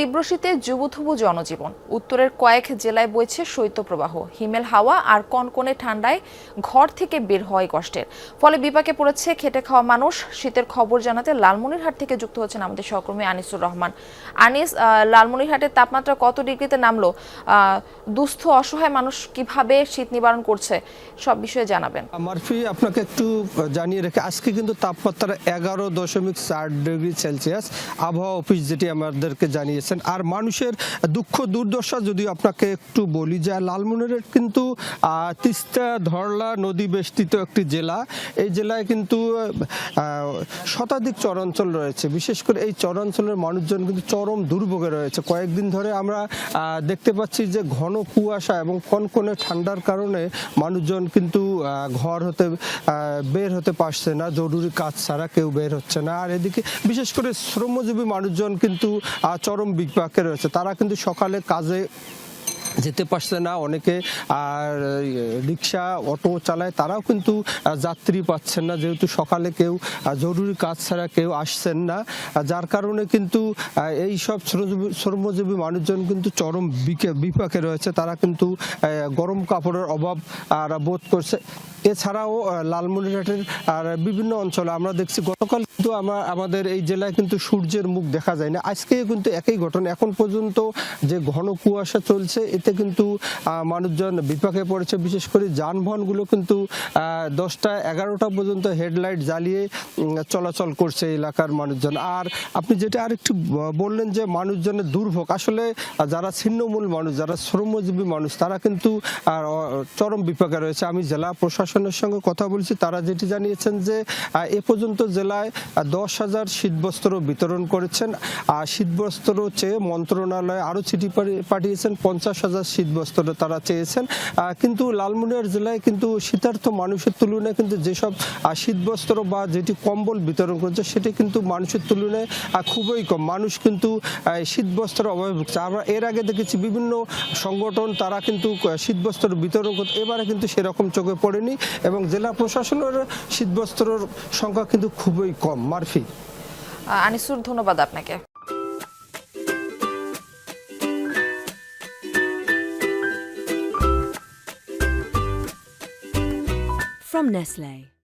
তীব্র শীতে যুবথুবু জনজীবন। উত্তরের কয়েক জেলায় বইছে শৈত্যপ্রবাহ। হিমেল হাওয়া আর কনকনে ঠান্ডায় ঘর থেকে বের হওয়াই কষ্টের। ফলে বিপাকে পড়েছে খেটে খাওয়া মানুষ। শীতের খবর জানাতে লালমনিরহাট থেকে যুক্ত হচ্ছেন আমাদের সহকর্মী আনিসুর রহমান। আনিস লালমনিরহাটের তাপমাত্রা কত ডিগ্রিতে নামলো? দুস্থ, অসহায় মানুষ কীভাবে শীত নিবারণ করছে? সব বিষয়ে জানাবেন। মারফি, আপনাকে একটু জানিয়ে রেখে, আজকে কিন্তু তাপমাত্রা এগারো দশমিক চার ডিগ্রি সেলসিয়াস। আবহাওয়া অফিস যেটি আমাদেরকে জানিয়েছেন আর মানুষের দুঃখ, দুর্দশা যদি আপনাকে একটু বলি যে লালমনিরহাট কিন্তু তিস্তা ধরলা নদী বেষ্টিত একটি জেলা। এই জেলায় কিন্তু শতাধিক চরাঞ্চল রয়েছে। বিশেষ করে এই চরাঞ্চলের মানুষজন কিন্তু চরম দুর্ভোগে রয়েছে। কয়েকদিন ধরে আমরা দেখতে পাচ্ছি যে ঘন কুয়াশা এবং কনকনে ঠান্ডার কারণে মানুষজন কিন্তু ঘর হতে বের হতে পারছে না। জরুরি কাজ ছাড়া কেউ বের হচ্ছে না। আর এদিকে বিশেষ করে শ্রমজীবী মানুষজন কিন্তু চরম বিপাকে রয়েছে। তারা কিন্তু সকালে কাজে যেতে পারছে না, অনেকে আর রিক্সা, অটো চালায়, তারাও কিন্তু যাত্রী পাচ্ছেন না। যেহেতু সকালে কেউ জরুরি কাজ ছাড়া কেউ আসছেন না যার কারণে কিন্তু এই সব শ্রমজীবী মানুষজন কিন্তু চরম বিকে- বিপাকে রয়েছে। তারা কিন্তু গরম কাপড়ের অভাব বোধ করছে। এছাড়াও লালমনিরহাটের আর বিভিন্ন অঞ্চলে আমরা দেখছি গতকাল কিন্তু আমরা আমাদের এই জেলায় কিন্তু সূর্যের মুখ দেখা যায় না আজকে কিন্তু একই ঘটনা। এখন পর্যন্ত যে ঘন কুয়াশা চলছে, এতে কিন্তু মানুষজন বিপাকে পড়েছে। বিশেষ করে যানবাহনগুলো কিন্তু দশটা এগারোটা পর্যন্ত হেডলাইট জ্বালিয়ে চলাচল করছে এলাকার মানুষজন। আর আপনি যেটা আরেকটু বললেন যে মানুষজনের দুর্ভোগ, আসলে যারা ছিন্নমূল মানুষ, যারা শ্রমজীবী মানুষ, তারা কিন্তু চরম বিপাকে রয়েছে। আমি জেলা প্রশাসনের সঙ্গে কথা বলছি, তারা যেটি জানিয়েছেন যে এ পর্যন্ত জেলায় দশ হাজার শীতবস্ত্র বিতরণ করেছেন। আর শীতবস্ত্র চেয়ে মন্ত্রণালয়ে আরও চিঠি পাঠিয়েছেন, পঞ্চাশ হাজার শীতবস্ত্র তারা চেয়েছেন। কিন্তু লালমনিরহাট জেলায় কিন্তু শীতার্থ মানুষের তুলনায় কিন্তু যেসব শীতবস্ত্র বা যেটি কম্বল বিতরণ করছে, সেটি কিন্তু মানুষের তুলনায় খুবই কম। মানুষ কিন্তু শীতবস্ত্র অভাবে ভুগছে। আমরা এর আগে দেখেছি বিভিন্ন সংগঠন তারা কিন্তু শীতবস্ত্র বিতরণ করতে, এবারে কিন্তু সেরকম চোখে পড়েনি। এবং জেলা প্রশাসনের শীতবস্ত্রের সংখ্যা কিন্তু খুবই কম। মারফি। আনিসুর ধন্যবাদ আপনাকে। From Nestle.